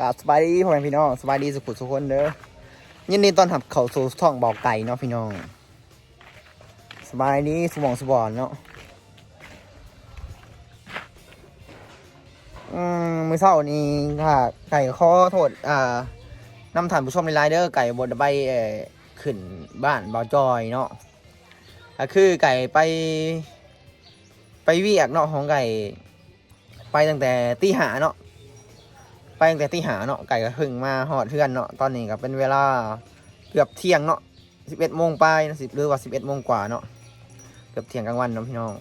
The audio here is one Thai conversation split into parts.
กับสบายดีพ่อแม่พี่น้องสบายดีสุขุสุขคนเด้อยินดีต้อนรับเข้าสู่ช่องเบาไก่เนาะพี่น้อง สบายดีสมองสบอนเนาะอืมมื้อเช้านี้ค่ะไก่ขอโทษอ่านำท่านผู้ชมในไลน์เด้อไก่บนใบเอ่อขึ้นบ้านเบาจอยเนาะก็คือไก่ไป ไปวียกเนาะของไก่ ไปตั้งแต่ตีหาเนาะ ไปตั้งแต่ที่หาเนาะไก่ก็เพึ่งมาหอดเทือนเนาะตอนนี้ก็เป็นเวลาเกือบเที่ยงเนาะสิบเอ็ดโมงปลายนะสิหรือว่าสิบเอ็ดโมงกว่าเนาะเกือบเที่ยงกลางวันเนาะพี่น้อง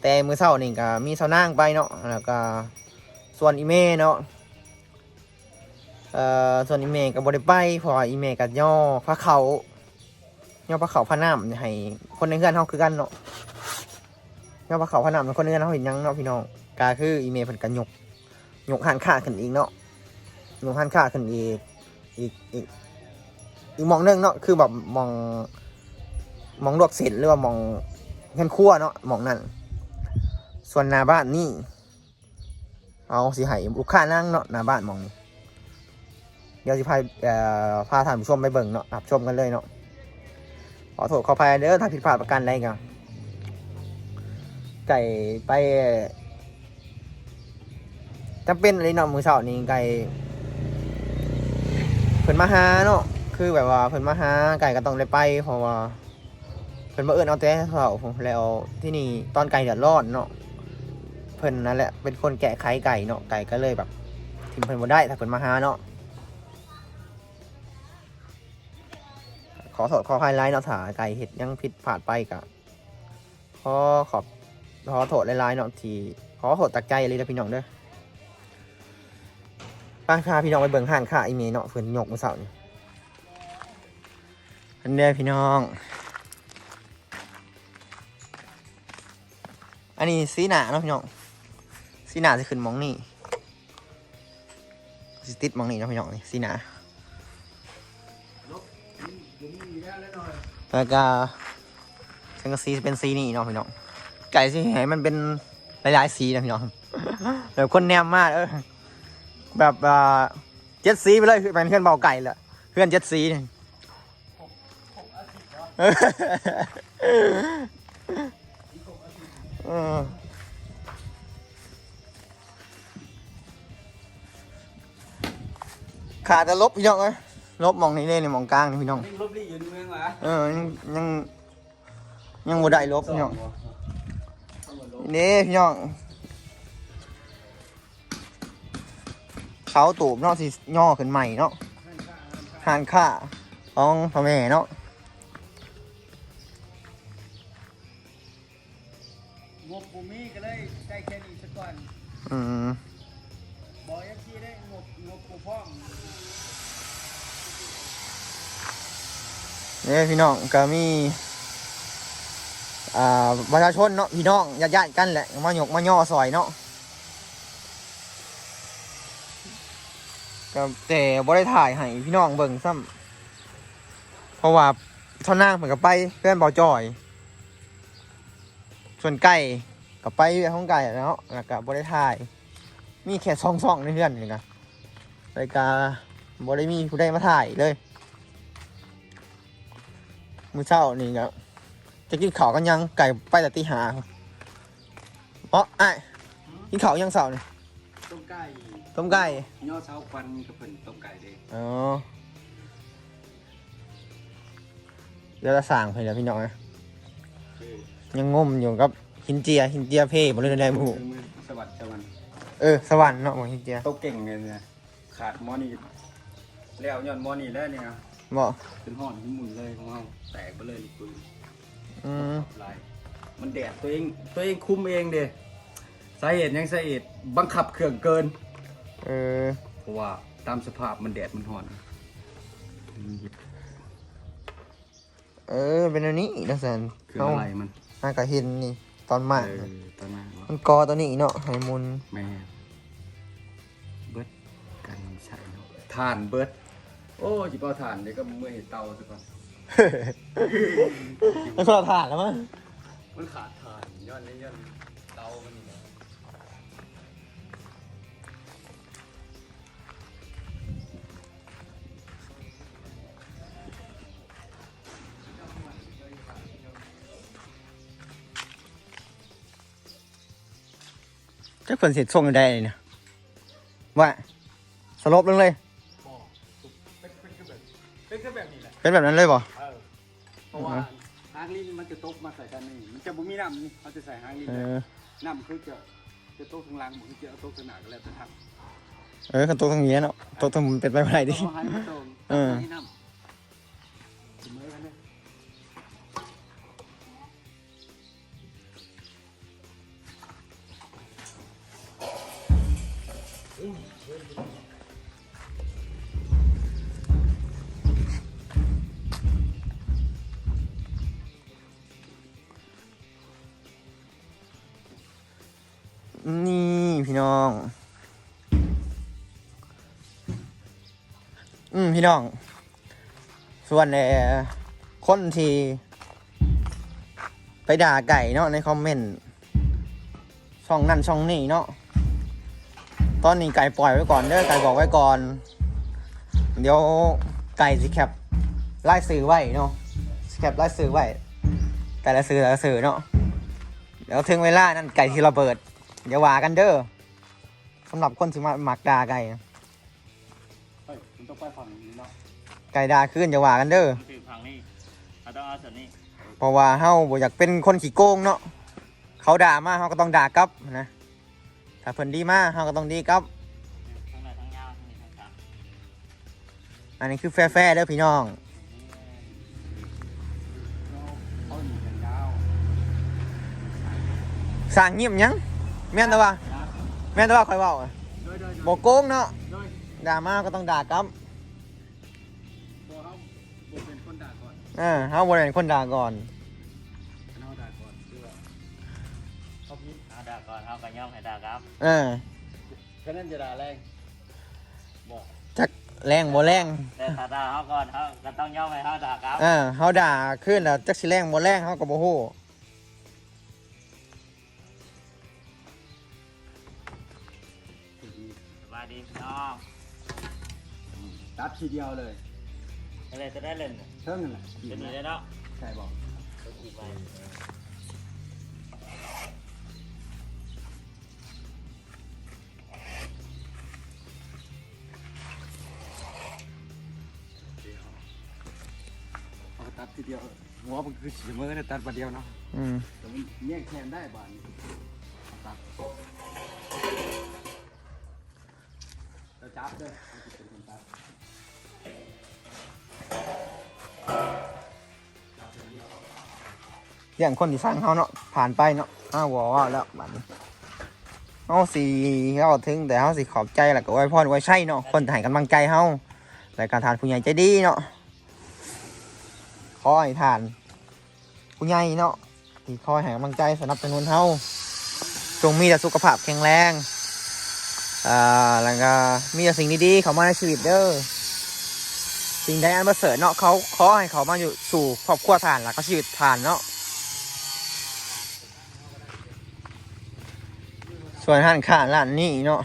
แต่มือเช้านี่ก็มีเช้านางไปเนาะแล้วก็ส่วนอีเมเนาะเอ่อส่วนอีเมก็บ่ได้ไปพราะว่าอีเมก็ย่อพระเขาย่อพระเขาพระน้ำให้คนในเฮือนเฮาคือกันเนาะย่อพระเขาพระน้ำคนในเฮือนเฮาเห็นยังเนาะพี่น้องก็คืออีเมเพิ่นก็ยกยกหันค่าขึ้นอีกเนาะ หนูหันค่าขึ้นอีกอีกอีกอีกมองนึงเนาะคือแบบมองมองลวกเสร็จหรือว่ามองเงินคั่วเนาะมองนั่นส่วนหน้าบ้านนี่เอาสิให้ลูกค้านั่งเนาะหน้าบ้านมองนี้เดี๋ยวสิพาเอ่อพาท่านผู้ชมไปเบิ่งเนาะรับชมกันเลยเนาะขอโทษขออภัยเด้อถ้าผิดพลาดประการใดกันไก่ไปจำเป็นอะไรเนาะมือเช้านี้ไก่ พิ่นมาหาเนาะคือแบบว่าเพิ่นมาหาไก่ก็ต้องได้ไปเพราะว่าเพิ่นมาเอิ้นเอาแต่เช้าแล้วที่นี่ตอนไก่เดือดร้อนเนาะเพิ่นนั่นแหละเป็นคนแกะไข่ไก่เนาะไก่ก็เลยแบบทิมเพิ่นบ่ได้ถ้าเพิ่นมาหาเนาะขอโทษขออภัยหลายเนาะถ้าไก่เฮ็ดยังผิดพลาดไปก็ขอขอบขอโทษหลายๆเนาะที่ขอโทษตักใจเลยนะพี่น้องเด้อ ป้าพาพี่น้องไปเบิ่งห่านค่ะอีเมเนาะเพิ่นยกมือเสานี่อันเด้อพี่น้อง อันนี้สีหนาเนาะพี่น้องสีหนาจะขึ้นมองนี่สิติดมองนี่เนาะพี่น้องนี่สีหนาแล้วก็สังกะสีเป็นสีนี่เนาะพี่น้องไก่สิให้มันเป็นหลายๆสีนะพี่น้องแบบคนแนมมากเออ แบบอ่าเจ็ดสีไปเลยคือเป็นเพื่อนเบาไก่เลยเพื่อนเจ็ดสีนี่เออขาดจะลบพี่น้องเอ้ยลบหมองนี้เลยนี่หมองกลางนี่พี่น้องนี่ลบลี่อยู่ในเมืองหรอเออยังยังยังบ่ได้ลบพี่น้องนี่พี่น้อง เขาตูบเนาะสิย่อขึ้นใหม่เนาะหานค่าของพ่อแม่เนาะงบบูมี่ก็เลยได้แค่นี้ซะก่อนอืมบอกยังที่ได้งบงบกูพ่องนี่พี่น้องก็มีอ่าประชาชนเนาะพี่น้องญาติๆกันแหละมาหยกมาย่อซอยเนาะ ก็แต่บ่ได้ถ่ายให้พี่น้องเบิ่งซ้ำเพราะว่าท่านางเหมือนกับไปเพื่อนเบาจ่อย ส่วนไก่กับไปห้องไก่เนาะแล้วก็บ่ได้ถ่าย มีแค่ซองๆในเพื่อนนี่นะรายการบ่ได้มีผู้ใดมาถ่ายเลยมือเช้านี่ก็จะกินข้าวกันยังไก่ไปแต่ตีหาเพราะไอ้กินข้าวยังเสาร์นี่ต้มไก่ ต้มไก่ ย่อเช้าควันกับเพิ่นต้มไก่เด้อ๋อเดี๋ยวจะสั่งให้แล้วพี่น้องนะยังงมอยู่กับหินเจีย หินเจียเพ่บริเวณใดหมู่เมืองสวัสดิ์สวรรค์เออสวรรค์เนาะหมหินเจียโตเก่งเลยเนี่ยขาดหมอนี่แล้วย้อนหมอนี่แล้วเนี่ยบ่เป็นห่อนที่หมุนเลยของเราแตกไปเลยลูกปืนอืมลายมันแดดตัวเองตัวเองคุมเองเด้สาเหตุยังสาเหตุบังคับเครื่องเกิน เออ เพราะว่าตามสภาพมันแดดมันห่อนเออ เป็นอันนี้นะสันคือเอาอะไรมันน่ากะเห็นนี่ ตอนมากเออตอนนั้นว่ามันกอตัวนี้เนาะให้มุนแม่เบิดกันใช่เนาะทานเบิดโอ้จิเปาทานเดี๋ยวก็เมื่อยเตาซะก่อนแล้วคนละถาดแล้วมั้งมันขาดทานย้อนเลยย้อนเตามันนี่แหละ จะเพิ่นเสร็จส่งอยู่ได้เลยเนี่ยว่าสลบลงเลยเป็นเป็นคือแบบเป็นคือแบบนี้แหละเป็นแบบนั้นเลยบ่เออเพราะว่าหางลิ้นมันจะตกมาใส่กันนี่มันจะบ่มีน้ำนี่เขาจะใส่หางลิ้นเอเลยอน้ำคือจะจะตกทางหล่างมันจะเอาตกทางหน้าก็แล้วแต่ทางเออคันโตะทางนี้เนาะโตะทางมันเป็นไปไม่ได้ดิ เอาหางมาตรงเออ ให้น้ำเสมอกันเลย พี่น้อง อืมพี่น้อง ส่วนเอ่อคนที่ไปด่าไก่เนาะในคอมเมนต์ ช่องนั่นช่องนี่เนาะ ตอนนี้ไก่ปล่อยไว้ก่อนเด้อไก่บอกไว้ก่อน เดี๋ยวไก่สิแคปไล่ซื้อไว้เนาะสแคปไล่ซื้อไว้ไก่ละซื้อแต่ละซื้อเนาะเดี๋ยวถึงเวลา นั่นไก่ที่ระเบิดอย่าว่ากันเด้อ สำหรับคนที่มาหมักด่าไก่เฮ้ยมันต้องไปฝั่งนี้เนาะไก่ด่าขึ้นอย่าว่ากันเด้อถือพังนี่เขาต้องเอาส่วนนี้เพราะว่าเฮาบ่อยากเป็นคนขี้โกงเนาะ เขาด่ามาเฮาก็ต้องด่ากลับนะ ถ้าเพิ่นดีมาเฮาก็ต้องดีกลับทั้งในทั้งยาวทั้งนี้ทั้งกลางอันนี้คือแฟร์ๆเด้อพี่น้อง เราเอาหนีกันยาวสร้างเงียบหยังแม่นแต่ว่านะ แม่นแต่ว่าข่อยเว้าอะโดยโดยโดยบ่โกงเนาะโดยด่ามาก็ต้องด่ากลับตัวเขาบ่เป็นคนด่าก่อนเออเฮาบ่ได้เป็นคนด่าก่อนเขาด่าก่อนคือว่าเขาพิดเอาด่าก่อนเอากันย่อมให้ด่าครับเออแค่นั้นจะด่าแรงบอกจักแรงบ่แรงแต่ถ้าด่าเขาก่อนเขาก็ต้องย่อมให้เขาด่าครับเออเฮาด่าขึ้นแล้วจักสิแรงบ่แรงเฮาก็บ่ฮู้ บายดีพี่น้องตัดทีเดียวเลยอะไรจะได้เล่นเท่านั้นแหละจะมีได้เนาะใช่บอกก็ขี่ไปเอาตัดทีเดียวหัวมันคือสีมือเนี่ยตัดประเดียวเนาะอืมแต่มันแยกแทนได้บานนี้ตัด จับด้วยมันจะเป็นคนตัดอย่างคนที่ฟังเฮาเนาะผ่านไปเนาะอ้าววอแล้วบัดนี้เฮาสิเฮาถึงแต่เฮาสิขอบใจแล้วก็ไว้พรไว้ใช่เนาะคนที่ให้กำลังใจเฮาและการทานผู้ใหญ่ใจดีเนาะขอให้ทานผู้ใหญ่เนาะที่คอยให้กำลังใจสนับสนุนเฮาจงมีแต่สุขภาพแข็งแรง อ่าแล้วก็มีแต่สิ่งดีๆเขามาในชีวิตเด้อสิ่งใดอันประเสริฐเนาะเขาขอให้เขามาอยู่สู่ครอบครัวทานแล้วก็ชีวิตทานเนาะส่วนห้านข้าร้านนี้เนาะ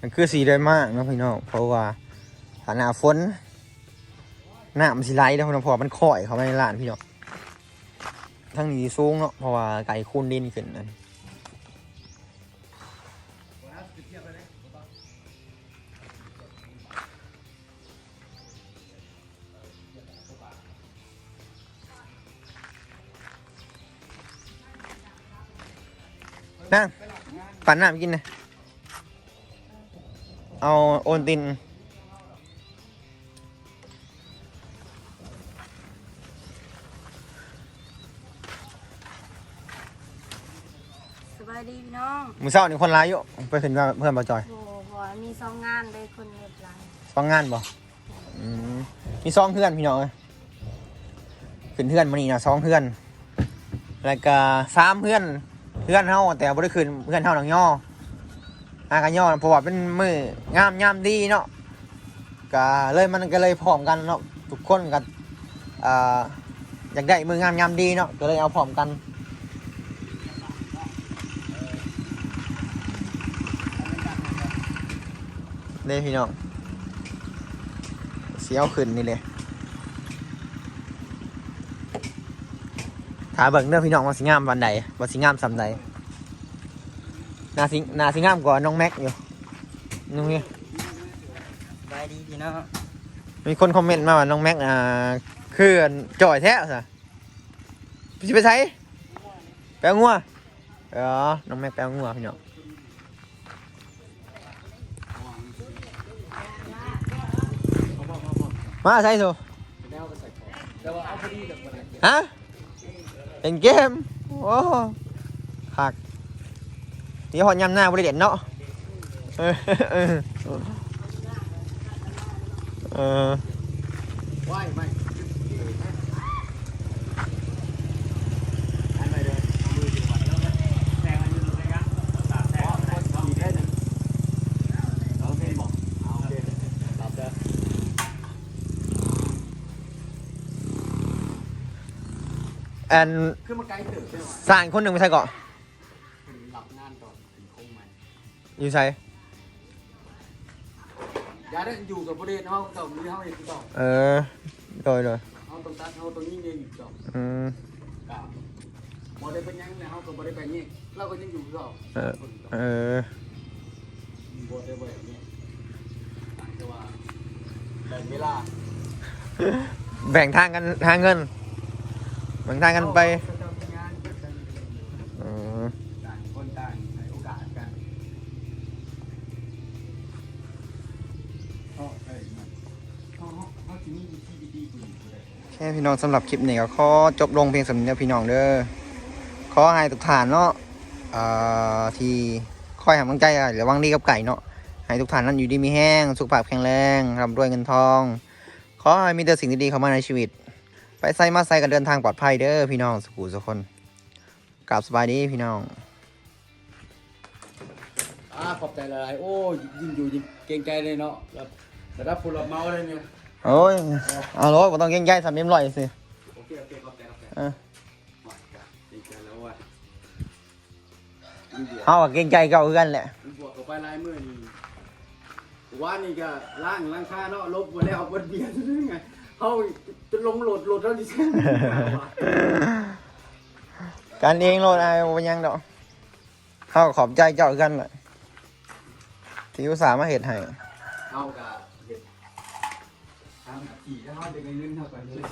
มันคือสีได้มากเนาะพี่น้องเพราะว่าถ้าหน้าฝนหน้ำมันสิไหลแล้วพี่น้องเพราะว่ามันข่อยเขาไปในร้านพี่น้องทั้งนี้สูงเนาะเพราะว่าไก่คูนดินขึ้นนั่น นั่งปั่นน้ำกินนะเอาโอนติน สบายดีพี่น้องมือเศร้านี่คนร้ายอยู่ไปขึ้นกับเพื่อนบ่จอยโอ้โหมีสองงานเลยคนเรียบร้อยสองงานบ่อืมมีสองเพื่อนพี่น้องเอ้ยขึ้นเพื่อนมานี่นะสองเพื่อน แล้วก็สามเพื่อน เพื่อนเฮาแต่บ่ได้ขึ้นเพื่อนเฮาหนังย่ออากันย่อเพราะว่าเป็นมืองามยามดีเนาะก็เลยมันก็เลยพร้อมกันเนาะทุกคนก็อ่าอยากได้มืองามยามดีเนาะก็เลยเอาพร้อมกันเด้พี่น้องเสียวขึ้นนี่เลย ถาเบิ่งเด้อพี่น้องว่าสิงามวันใดว่าสิงามสำใดหนาสิหนาสิงามกว่าน้องแม็กอยู่นู่นนี่สบายดีพี่น้องมีคนคอมเมนต์มาว่าน้องแม็กอ่าคือจ่อยแท้สะพี่ไปใช้แปลงัวเออน้องแม็กแปลงัวพี่น้องมาใช่สูแล้วก็ใส่ของแต่ว่าเอาพอดีกับมันฮะ เล่นเกมโอ้หักนี่หอนยำหน้าบริเด่นเนาะเออเออเออ ไหวไหมอันไหนเด้อมือดีกว่า แซงมันอยู่เลยครับตาแซง เอาคนขี่ได้นะเอาเพลงบอกเอาเพลงหลับเด้อ แอนขึ้นมาไกลเติบใช่ไหมสร้างคนหนึ่งไม่ใช่เกาะหลับงานก่อนถึงโค้งมันอยู่ใช่อย่าได้อยู่กับบริเวณเขาเก่ามีเขาเองต่อเออโดยโดยเขาตรงตัดเขาตรงนี้เองอยู่ต่ออืมกับบ่ได้เป็นยังเนี่ยเขาก็บ่ได้ไปนี่เราก็ยังอยู่ต่อเออเออบ่ได้แบบนี้ต่างแต่ว่าแบ่งเวลาแบ่งทางกันหาเงิน แบ่งทางกันไปเขาจะทำงานกันเออต่างคนต่างให้โอกาสกันเขาเอ้ยมันเขาเขาเขาที่นี่วิธีดีๆกว่าอยู่เลยแค่พี่น้องสำหรับคลิปนี้ก็ขอจบลงเพียงสำเนียงพี่น้องเด้อขอให้ทุกท่านเนาะที่คอยห้กำลังใจหรือวังดีกับไก่เนาะให้ทุกท่านนั้นอยู่ดีมีแห้ง สุขภาพแข็งแรงร่ำรวยเงินทอง ขอให้มีแต่สิ่งดีๆเข้ามาในชีวิต ไปใส่มาใส่กันเดินทางปลอดภัยเด้อพี่น้องสุขุสุขคนกลับสบายดีพี่น้องอ่าขอบใจหลายๆโอ้ยยิ่งอยู่ยิ่งเกรงใจเลยเนาะแบบระดับผู้รับเหมาเลยเนี่ยโอ้ยเอาโลบ่ต้องเก่งใจสามเอ็มร้อยสิโอเคโอเคขอบใจขอบใจเออว่ะเกรงใจแล้วว่ะมีบวกเฮาก็เก่งใจเก่าคือกันแหละมีบวกกับไปลายมือนี่ว่านี่ก็ล่างล่างค่าเนาะลบหมดแล้วบนเบียร์ซะด้วยไง เขาจะลงโหลดโหลดแล้วดิฉันการเองโลดอะไรบ่ยังดอกเข้าขอบใจเจ้ากันแหละที่อุตส่าห์มาเห็ดให้เอากับเห็ดทำกับขี่แล้วเขาจะเงินเท่ากันเลย